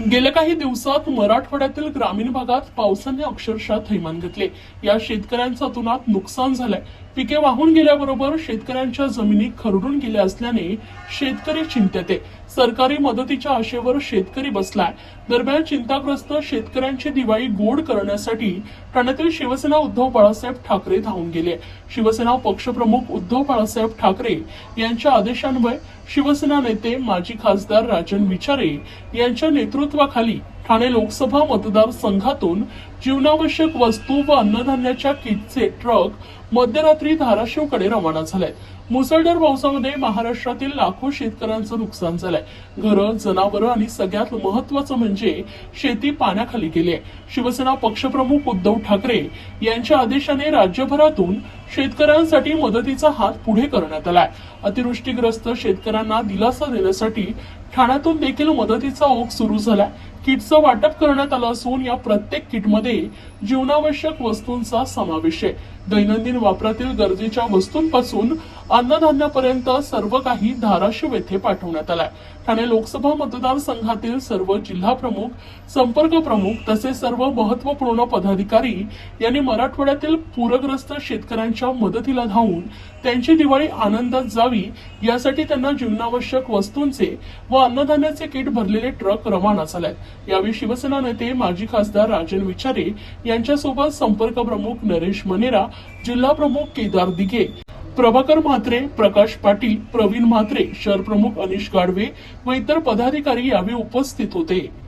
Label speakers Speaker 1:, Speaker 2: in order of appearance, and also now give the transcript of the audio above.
Speaker 1: गेल्या काही दिवसात मराठवाड्यातील ग्रामीण भागात पावसाने अक्षरशः थैमान घेतले. या शेतकऱ्यांचा तुनात नुकसान झालंय. पिके वाहून गेल्याबरोबर शेतकऱ्यांच्या जमिनी खरडून गेल्या असल्याने शेतकरी चिंतेत आहे. सरकारी मदतीच्या आशेवर शेतकरी बसलाय. दरम्यान चिंताग्रस्त शेतकऱ्यांची दिवाळी गोड करण्यासाठी ठाण्यातील शिवसेना उद्धव बाळासाहेब ठाकरे धावून गेले. शिवसेना पक्षप्रमुख उद्धव बाळासाहेब ठाकरे यांच्या आदेशान्वये शिवसेना नेते माजी खासदार राजन विचारे यांच्या नेतृत्व नेतृत्वाखाली ठाणे लोकसभा मतदारसंघातून जीवनावश्यक वस्तू व अन्नधान्याच्या किटचे ट्रक मध्यरात्री धाराशिवकडे रवाना झाले मुसळधार पावसामध्ये महाराष्ट्रातील लाखो शेतकऱ्यांचं नुकसान झालंय. घरं जनावरं आणि सगळ्यात महत्वाचं म्हणजे शेती पाण्याखाली गेली आहे. शिवसेना पक्षप्रमुख उद्धव ठाकरे यांच्या आदेशाने राज्यभरातून शेतकऱ्यांसाठी मदतीचा हात पुढे करण्यात आलाय. अतिवृष्टीग्रस्त शेतकऱ्यांना दिलासा देण्यासाठी ठाण्यातून देखील मदतीचा ओघ सुरू झालाय. किटचं वाटप करण्यात आलं असून या प्रत्येक किटमध्ये जीवनावश्यक वस्तूंचा समावेश आहे. दैनंदिन वापरातील गरजेच्या वस्तूंपासून अन्नधान्यापर्यंत सर्व काही धाराशिव येथे पाठवण्यात आलाय. ठाणे लोकसभा मतदारसंघातील सर्व जिल्हा प्रमुख संपर्क प्रमुख तसेच सर्व महत्त्वपूर्ण पदाधिकारी यांनी मराठवाड्यातील पूरग्रस्त शेतकऱ्यांच्या मदतीला धावून त्यांची दिवाळी आनंदात जावी यासाठी त्यांना जीवनावश्यक वस्तूंचे व अन्नधान्याचे किट भरलेले ट्रक रवाना झालेत. यावेळी शिवसेना नेते माजी खासदार राजन विचारे यांच्यासोबत संपर्क प्रमुख नरेश मनेरा जिल्हा प्रमुख केदार दिघे प्रभाकर म्हात्रे प्रकाश पाटील प्रवीण म्हात्रे शहर प्रमुख अनिश गाडवे व इतर पदाधिकारी यावेळी उपस्थित होते.